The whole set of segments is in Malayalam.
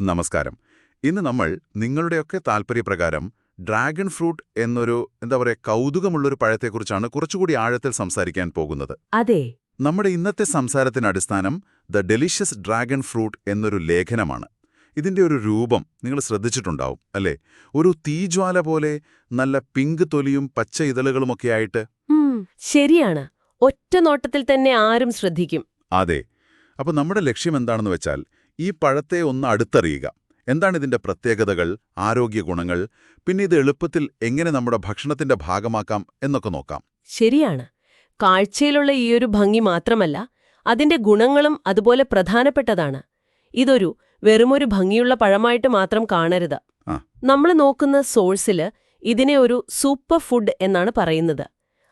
നമസ്കാരം. ഇന്ന് നമ്മൾ നിങ്ങളുടെയൊക്കെ താല്പര്യപ്രകാരം ഡ്രാഗൺ ഫ്രൂട്ട് എന്നൊരു എന്താ പറയുക കൗതുകമുള്ളൊരു പഴത്തെക്കുറിച്ചാണ് കുറച്ചുകൂടി ആഴത്തിൽ സംസാരിക്കാൻ പോകുന്നത്. അതെ. നമ്മുടെ ഇന്നത്തെ സംസാരത്തിന് അടിസ്ഥാനം ദ ഡെലിഷ്യസ് ഡ്രാഗൺ ഫ്രൂട്ട് എന്നൊരു ലേഖനമാണ്. ഇതിന്റെ ഒരു രൂപം നിങ്ങൾ ശ്രദ്ധിച്ചിട്ടുണ്ടാവും അല്ലേ? ഒരു തീജ്വാല പോലെ നല്ല പിങ്ക് തൊലിയും പച്ച ഇതളുകളുമൊക്കെ ആയിട്ട്. ശരിയാണ്. ഒറ്റ നോട്ടത്തിൽ തന്നെ ആരും ശ്രദ്ധിക്കും. അതെ. അപ്പൊ നമ്മുടെ ലക്ഷ്യം എന്താണെന്ന് വെച്ചാൽ ഈ പഴത്തെ ഒന്ന് അടുത്തറിയുക. എന്താണ് ഇതിന്റെ പ്രത്യേകതകൾ ആരോഗ്യ ഗുണങ്ങൾ പിന്നെ ഇത് എളുപ്പത്തിൽ എങ്ങനെ നമ്മുടെ ഭക്ഷണത്തിന്റെ ഭാഗമാക്കാം എന്നൊക്കെ നോക്കാം. ശരിയാണ്. കാഴ്ചയിലുള്ള ഈയൊരു ഭംഗി മാത്രമല്ല അതിന്റെ ഗുണങ്ങളും അതുപോലെ പ്രധാനപ്പെട്ടതാണ്. ഇതൊരു വെറുമൊരു ഭംഗിയുള്ള പഴമായിട്ട് മാത്രം കാണരുത്. നമ്മൾ നോക്കുന്ന സോഴ്സിൽ ഇതിനെ ഒരു സൂപ്പർ ഫുഡ് എന്നാണ് പറയുന്നത്.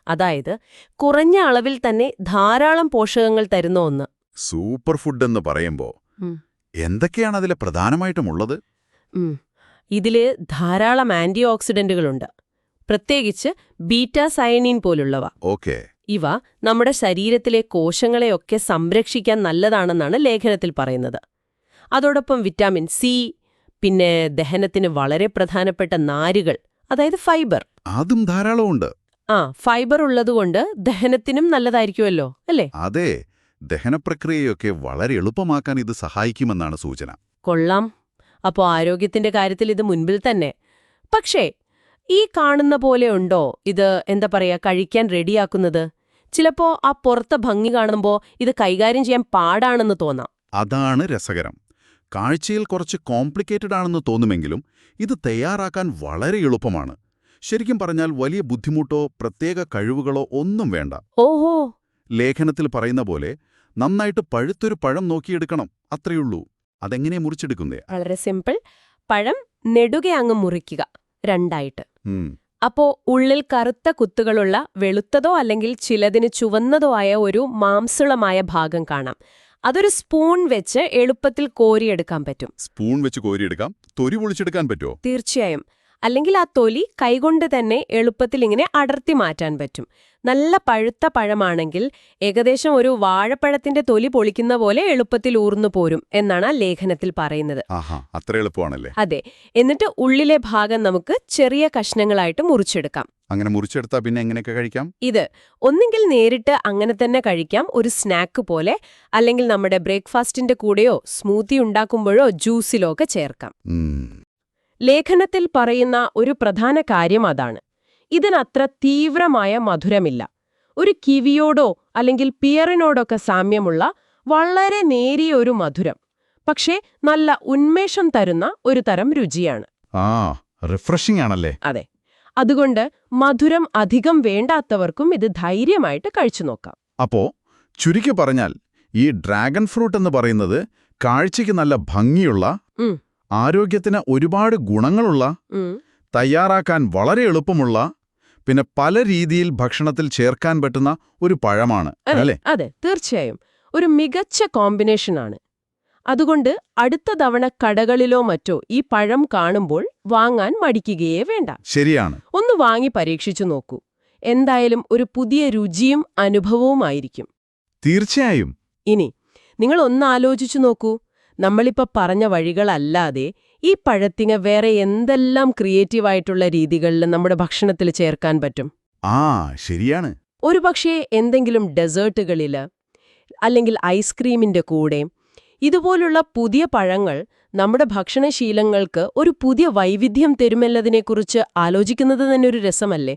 അതായത് കുറഞ്ഞ അളവിൽ തന്നെ ധാരാളം പോഷകങ്ങൾ തരുന്ന ഒന്ന്. സൂപ്പർ ഫുഡ് എന്ന് പറയുമ്പോ ഉം. എന്തൊക്കെയാണ് അതിലെ പ്രധാനമായിട്ടുമുള്ളത് ഉള്ളത്? ഇതിൽ ധാരാളം ആന്റി ഓക്സിഡന്റുകളുണ്ട് പ്രത്യേകിച്ച് ബീറ്റാ സയനിൻ പോലുള്ളവ. ഓക്കെ. ഇവ നമ്മുടെ ശരീരത്തിലെ കോശങ്ങളെയൊക്കെ സംരക്ഷിക്കാൻ നല്ലതാണെന്നാണ് ലേഖനത്തിൽ പറയുന്നത്. അതോടൊപ്പം വിറ്റാമിൻ സി പിന്നെ ദഹനത്തിന് വളരെ പ്രധാനപ്പെട്ട നാരുകൾ അതായത് ഫൈബർ. അതും ധാരാളമുണ്ട് ആ ഫൈബർ ഉള്ളതുകൊണ്ട് ദഹനത്തിനും നല്ലതായിരിക്കുമല്ലോ അല്ലേ? അതെ. ദഹനപ്രക്രിയയൊക്കെ വളരെ എളുപ്പമാക്കാൻ ഇത് സഹായിക്കുമെന്നാണ് സൂചന. കൊള്ളാം. അപ്പോ ആരോഗ്യത്തിന്റെ കാര്യത്തിൽ ഇത് മുൻപിൽ തന്നെ. പക്ഷേ ഈ കാണുന്ന പോലെ ഉണ്ടോ? ഇത് എന്താ പറയാ കഴിക്കാൻ റെഡിയാക്കുന്നത്? ചിലപ്പോ ആ പുറത്തെ ഭംഗി കാണുമ്പോൾ ഇത് കൈകാര്യം ചെയ്യാൻ പാടാണെന്ന് തോന്നാം. അതാണ് രസകരം. കാഴ്ചയിൽ കുറച്ച് കോംപ്ലിക്കേറ്റഡ് ആണെന്ന് തോന്നുമെങ്കിലും ഇത് തയ്യാറാക്കാൻ വളരെ എളുപ്പമാണ്. ശരിക്കും പറഞ്ഞാൽ വലിയ ബുദ്ധിമുട്ടോ പ്രത്യേക കഴിവുകളോ ഒന്നും വേണ്ട. ഓഹോ. ലേഖനത്തിൽ പറയുന്ന പോലെ നന്നായിട്ട് പഴുത്തൊരു പഴം നോക്കിയെടുക്കണം അത്രയുള്ളൂ. അതെങ്ങനെ മുറിച്ചെടുക്കുന്നേ? വളരെ സിമ്പിൾ. പഴം നെടുകെ അങ്ങ് മുറിക്കുക രണ്ടായിട്ട്. അപ്പോ ഉള്ളിൽ കറുത്ത കുത്തുകളുള്ള വെളുത്തതോ അല്ലെങ്കിൽ ചിലതിന് ചുവന്നതോ ആയ ഒരു മാംസുളമായ ഭാഗം കാണാം. അതൊരു സ്പൂൺ വെച്ച് എളുപ്പത്തിൽ കോരിയെടുക്കാൻ പറ്റും. സ്പൂൺ വെച്ച് കോരിയെടുക്കാം. തൊരി പൊളിച്ചെടുക്കാൻ പറ്റുമോ തീർച്ചയായും. അല്ലെങ്കിൽ ആ തൊലി കൈകൊണ്ട് തന്നെ എളുപ്പത്തിൽ ഇങ്ങനെ അടർത്തി മാറ്റാൻ പറ്റും. നല്ല പഴുത്ത പഴമാണെങ്കിൽ ഏകദേശം ഒരു വാഴപ്പഴത്തിന്റെ തൊലി പൊളിക്കുന്ന പോലെ എളുപ്പത്തിൽ ഊർന്നു പോരും എന്നാണ് ആ ലേഖനത്തിൽ പറയുന്നത്. അത്ര എളുപ്പമാണല്ലേ? അതെ. എന്നിട്ട് ഉള്ളിലെ ഭാഗം നമുക്ക് ചെറിയ കഷ്ണങ്ങളായിട്ട് മുറിച്ചെടുക്കാം. അങ്ങനെ മുറിച്ചെടുത്താൽ പിന്നെ എങ്ങനെയൊക്കെ കഴിക്കാം? ഇത് ഒന്നെങ്കിൽ നേരിട്ട് അങ്ങനെ തന്നെ കഴിക്കാം. ഒരു സ്നാക്ക് പോലെ അല്ലെങ്കിൽ നമ്മുടെ ബ്രേക്ക്ഫാസ്റ്റിന്റെ കൂടെയോ സ്മൂത്തി ഉണ്ടാക്കുമ്പോഴോ ജ്യൂസിലോ ഒക്കെ ചേർക്കാം. ലേഖനത്തിൽ പറയുന്ന ഒരു പ്രധാന കാര്യം അതാണ്. ഇതിനത്ര തീവ്രമായ മധുരമില്ല. ഒരു കിവിയോടോ അല്ലെങ്കിൽ പിയറിനോടൊക്കെ സാമ്യമുള്ള വളരെ നേരിയ ഒരു മധുരം. പക്ഷേ നല്ല ഉന്മേഷം തരുന്ന ഒരു തരം രുചിയാണ്. ആ റിഫ്രഷിംഗ് ആണല്ലേ? അതെ. അതുകൊണ്ട് മധുരം അധികം വേണ്ടാത്തവർക്കും ഇത് ധൈര്യമായിട്ട് കഴിച്ചു നോക്കാം. അപ്പോ ചുരുക്കി പറഞ്ഞാൽ ഈ ഡ്രാഗൺ ഫ്രൂട്ട് എന്ന് പറയുന്നത് കാഴ്ചയ്ക്ക് നല്ല ഭംഗിയുള്ള. ആരോഗ്യത്തിന് ഒരുപാട് ഗുണങ്ങളുള്ള തയ്യാറാക്കാൻ വളരെ എളുപ്പമുള്ള പിന്നെ പല രീതിയിൽ ഭക്ഷണത്തിൽ ചേർക്കാൻ പറ്റുന്ന ഒരു പഴമാണ് അല്ലേ? അതെ തീർച്ചയായും. ഒരു മികച്ച കോമ്പിനേഷനാണ് അതുകൊണ്ട് അടുത്ത തവണ കടകളിലോ മറ്റോ ഈ പഴം കാണുമ്പോൾ വാങ്ങാൻ മടിക്കുകയേ വേണ്ട. ശരിയാണ്. ഒന്ന് വാങ്ങി പരീക്ഷിച്ചു നോക്കൂ. എന്തായാലും ഒരു പുതിയ രുചിയും അനുഭവവുമായിരിക്കും. തീർച്ചയായും. ഇനി നിങ്ങൾ ഒന്ന് ആലോചിച്ചു നോക്കൂ. നമ്മളിപ്പോ പറഞ്ഞ വഴികളല്ലാതെ ഈ പഴത്തിങ്ങ വേറെ എന്തെല്ലാം ക്രിയേറ്റീവായിട്ടുള്ള രീതികളിൽ നമ്മുടെ ഭക്ഷണത്തിൽ ചേർക്കാൻ പറ്റും? ആ ശരിയാണ്. ഒരുപക്ഷേ എന്തെങ്കിലും ഡെസേർട്ടുകളിൽ അല്ലെങ്കിൽ ഐസ്ക്രീമിന്റെ കൂടെ ഇതുപോലുള്ള പുതിയ പഴങ്ങൾ നമ്മുടെ ഭക്ഷണശീലങ്ങൾക്ക് ഒരു പുതിയ വൈവിധ്യം തരുമെന്നതിനെക്കുറിച്ച് ആലോചിക്കുന്നത് തന്നെ ഒരു രസമല്ലേ?